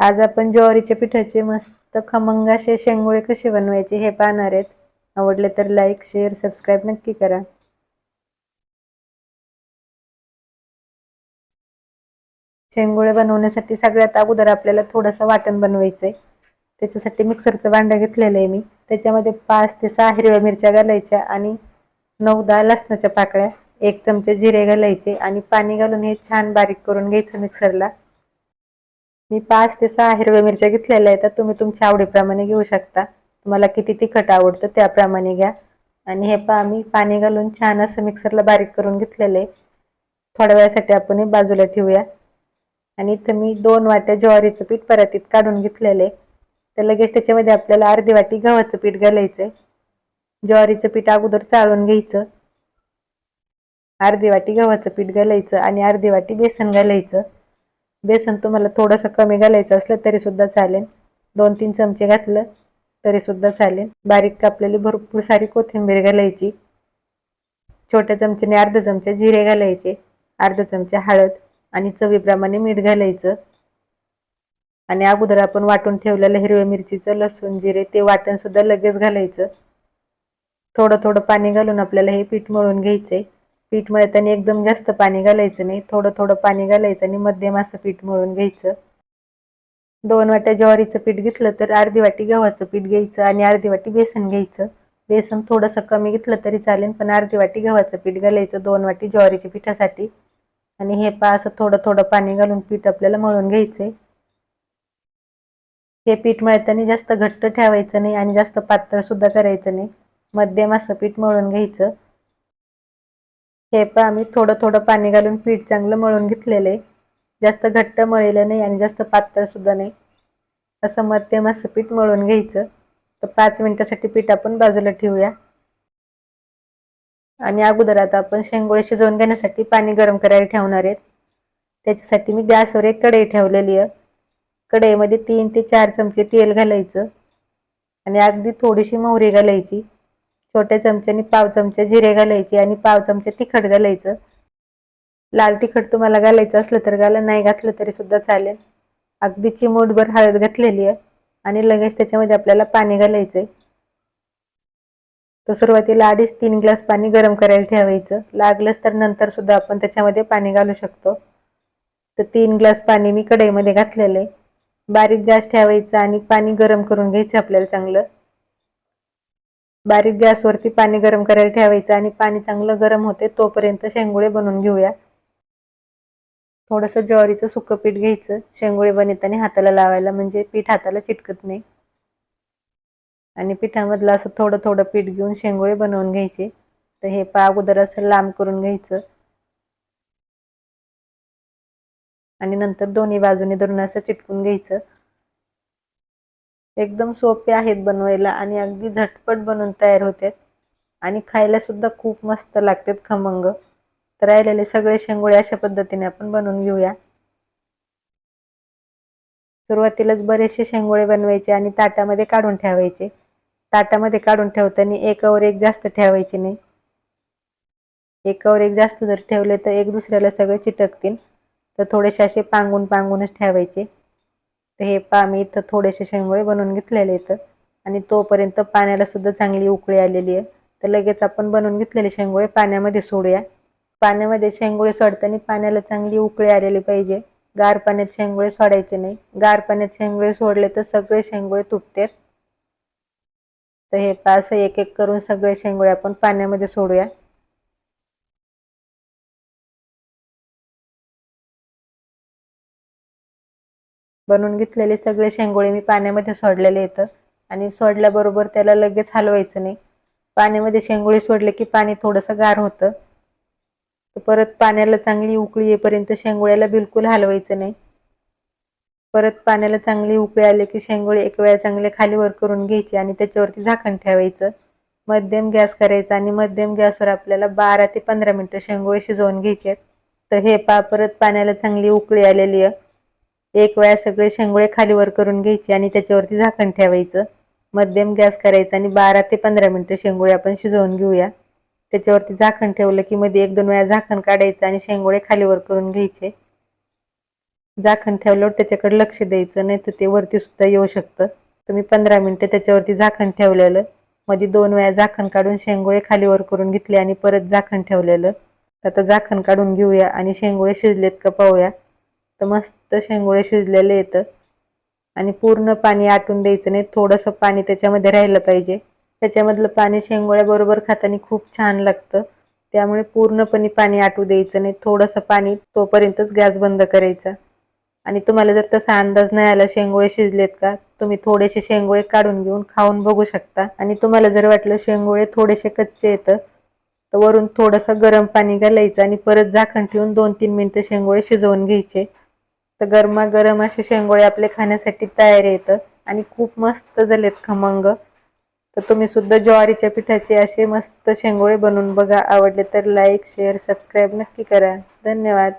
आज आपण ज्वारीच्या पिठाचे मस्त खमंग असे शेंगोळे कसे बनवायचे हे पाहणार आहेत. आवडले तर लाईक शेअर सबस्क्राईब नक्की करा. शेंगोळे बनवण्यासाठी सगळ्यात अगोदर आपल्याला थोडंसं वाटण बनवायचंय. त्याच्यासाठी मिक्सरचं भांडं घेतलेलं आहे मी. त्याच्यामध्ये पाच ते सहा हिरव्या मिरच्या घालायच्या आणि नऊ दहा लसणाच्या पाकळ्या एक चमचे जिरे घालायचे आणि पाणी घालून हे छान बारीक करून घ्यायचं मिक्सरला मी पाच ते सहा हिरव्या मिरच्या घेतलेल्या आहेत तुम्ही तुमच्या आवडीप्रमाणे घेऊ शकता. तुम्हाला किती तिखट आवडतं त्याप्रमाणे घ्या. आणि हे पा मी पाणी घालून छान असं मिक्सरला बारीक करून घेतलेलं आहे. थोड्या वेळासाठी आपण हे बाजूला ठेवूया. आणि इथं मी दोन वाट्या ज्वारीचं पीठ परातीत काढून घेतलेलं आहे. तर लगेच त्याच्यामध्ये आपल्याला अर्धी वाटी गव्हाचं पीठ घालायचं आहे. ज्वारीचं पीठ अगोदर चाळून घ्यायचं. अर्धी वाटी गव्हाचं पीठ घालायचं आणि अर्धी वाटी बेसन घालायचं. बेसन तुम्हाला थोडंसं कमी घालायचं असलं तरी सुद्धा चालेल. दोन तीन चमचे घातलं तरी सुद्धा चालेल. बारीक कापलेली भरपूर सारी कोथिंबीर घालायची. छोट्या चमच्याने अर्धा चमचा जिरे घालायचे अर्धा चमचा हळद आणि चवीप्रमाणे मीठ घालायचं. आणि अगोदर आपण वाटून ठेवलेलं हिरव्या मिरचीचं लसूण जिरे ते वाटण सुद्धा लगेच घालायचं. थोडं थोडं पाणी घालून आपल्याला हे पीठ मळून घ्यायचंय. पीठ मळताना एकदम जास्त पाणी घालायचं नाही थोडं थोडं पाणी घालायचं आणि मध्यम असं पीठ मळून घ्यायचं. दोन वाट्या ज्वारीचं पीठ घेतलं तर अर्धी वाटी गव्हाचं पीठ घ्यायचं आणि अर्धी वाटी बेसन घ्यायचं. बेसन थोडंसं कमी घेतलं तरी चालेल पण अर्धी वाटी गव्हाचं पीठ घालायचं दोन वाटी ज्वारीच्या पिठासाठी. आणि हे पा असं थोडं थोडं पाणी घालून पीठ आपल्याला मळून घ्यायचंय. हे पीठ मळताना जास्त घट्ट ठेवायचं नाही आणि जास्त पातळ सुद्धा करायचं नाही. मध्यम असं पीठ मळून घ्यायचं. हे पण आम्ही थोडं थोडं पाणी घालून पीठ चांगलं मळून घेतलेलं आहे. जास्त घट्ट मळलेलं नाही आणि जास्त पातळसुद्धा नाही. असं मध्यम असं पीठ मळून घ्यायचं. तर पाच मिनटासाठी पीठ आपण बाजूला ठेवूया. आणि अगोदर आता आपण शेंगोळे शिजवून घेण्यासाठी पाणी गरम करायला ठेवणार आहेत. त्याच्यासाठी मी गॅसवर एक कढई ठेवलेली आहे. कढईमध्ये तीन ते चार चमचे तेल घालायचं. आणि अगदी थोडीशी मोहरी घालायची. छोट्या चमच्याने पाव चमचा जिरे घालायचे आणि पाव चमचा तिखट घालायचं. लाल तिखट तुम्हाला घालायचं असलं तर घाला नाही घातलं तरी सुद्धा चालेल. अगदी चिमूटभर हळद घातलेली आहे आणि लगेच त्याच्यामध्ये आपल्याला पाणी घालायचंय. तर सुरुवातीला अडीच तीन ग्लास पाणी गरम करायला ठेवायचं. लागलंच तर नंतर सुद्धा आपण त्याच्यामध्ये पाणी घालू शकतो. तर तीन ग्लास पाणी मी कढईमध्ये घातलेलं आहे. बारीक गॅस ठेवायचा आणि पाणी गरम करून घ्यायचं आपल्याला चांगलं. बारीक गॅसवरती पाणी गरम करायला ठेवायचं आणि पाणी चांगलं गरम होते तोपर्यंत शेंगोळे बनवून घेऊया. थोडंसं ज्वारीचं सुकं पीठ घ्यायचं. शेंगोळे बनवताना हाताला लावायला म्हणजे पीठ हाताला चिटकत नाही. आणि पिठामधलं असं थोडं थोडं पीठ घेऊन शेंगोळे बनवून घ्यायचे. तर हे पा अगोदर असं लांब करून घ्यायचं. आणि नंतर दोन्ही बाजूने धरून असं चिटकून घ्यायचं. एकदम सोपे आहेत बनवायला आणि अगदी झटपट बनवून तयार होतात. आणि खायला सुद्धा खूप मस्त लागतात खमंग. तर राहिलेले सगळे शेंगोळे अशा पद्धतीने आपण बनवून घेऊया. सुरुवातीलाच बरेचसे शेंगोळे बनवायचे आणि ताटामध्ये काढून ठेवायचे. ताटामध्ये काढून ठेवताना एकावर एक जास्त ठेवायचे नाही. एकावर एक जास्त जर ठेवले तर एक दुसऱ्याला सगळे चिटकतील. तर थोडेसे असे पांगून पांगूनच ठेवायचे. तर हे पा मी इथं थोडेसे शेंगोळे बनवून घेतलेले इथं आणि तोपर्यंत पाण्याला सुद्धा चांगली उकळी आलेली आहे. तर लगेच आपण बनवून घेतलेले शेंगोळे पाण्यामध्ये सोडूया. पाण्यामध्ये शेंगोळे सोडताना पाण्याला चांगली उकळी आलेली पाहिजे. गार पाण्यात शेंगोळे सोडायचे नाही. गार पाण्यात शेंगोळे सोडले तर सगळे शेंगोळे तुटतात. तर हे पास एक एक करून सगळे शेंगोळे आपण पाण्यामध्ये सोडूया. बनवून घेतलेले सगळे शेंगोळे मी पाण्यामध्ये सोडलेले येतं आणि सोडल्याबरोबर त्याला लगेच हलवायचं नाही. पाण्यामध्ये शेंगोळे सोडले की पाणी थोडंसं गार होतं. परत पाण्याला चांगली उकळी येईपर्यंत शेंगोळ्याला बिलकुल हलवायचं नाही. परत पाण्याला चांगली उकळी आले की शेंगोळे एक वेळा चांगले खालीवर करून घ्यायचे आणि त्याच्यावरती झाकण ठेवायचं. मध्यम गॅस करायचा आणि मध्यम गॅसवर आपल्याला बारा ते पंधरा मिनटं शेंगोळे शिजवून घ्यायचे आहेत. तर हे पा परत पाण्याला चांगली उकळी आलेली आहे. एक वेळा सगळे शेंगोळे खालीवर करून घ्यायचे आणि त्याच्यावरती झाकण ठेवायचं. मध्यम गॅस करायचा आणि बारा ते पंधरा मिनटं शेंगोळे आपण शिजवून घेऊया. त्याच्यावरती झाकण ठेवलं की मध्ये एक दोन वेळा झाकण काढायचं आणि शेंगोळे खालीवर करून घ्यायचे. झाकण ठेवल्यावर त्याच्याकडे लक्ष द्यायचं नाही तर ते वरती सुद्धा येऊ शकतं. तुम्ही पंधरा मिनटं त्याच्यावरती झाकण ठेवलेलं. मध्ये दोन वेळा झाकण काढून शेंगोळे खाली वर करून घेतले आणि परत झाकण ठेवलेलं. आता झाकण काढून घेऊया आणि शेंगोळे शिजलेत का पाहूया. तर मस्त शेंगोळे शिजलेले येतं. आणि पूर्ण पाणी आटून द्यायचं नाही थोडंसं पाणी त्याच्यामध्ये राहिलं पाहिजे. त्याच्यामधलं पाणी शेंगोळ्याबरोबर खाताना खूप छान लागतं. त्यामुळे पूर्णपणे पाणी आटू द्यायचं नाही थोडंसं पाणी तोपर्यंतच गॅस बंद करायचा. आणि तुम्हाला जर तसा अंदाज नाही आला शेंगोळे शिजलेत का तुम्ही थोडेसे शेंगोळे काढून घेऊन खाऊन बघू शकता. आणि तुम्हाला जर वाटलं शेंगोळे थोडेसे कच्चे येतं तर वरून थोडंसं गरम पाणी घालायचं आणि परत झाकण ठेवून दोन तीन मिनिटं शेंगोळे शिजवून घ्यायचे. तर गरमागरम असे शेंगोळे आपले खाण्यासाठी तयार येतं आणि खूप मस्त झालेत खमंग. तर तुम्ही सुद्धा ज्वारीच्या पिठाचे असे मस्त शेंगोळे बनवून बघा. आवडले तर लाईक शेअर सबस्क्राईब नक्की करा. धन्यवाद.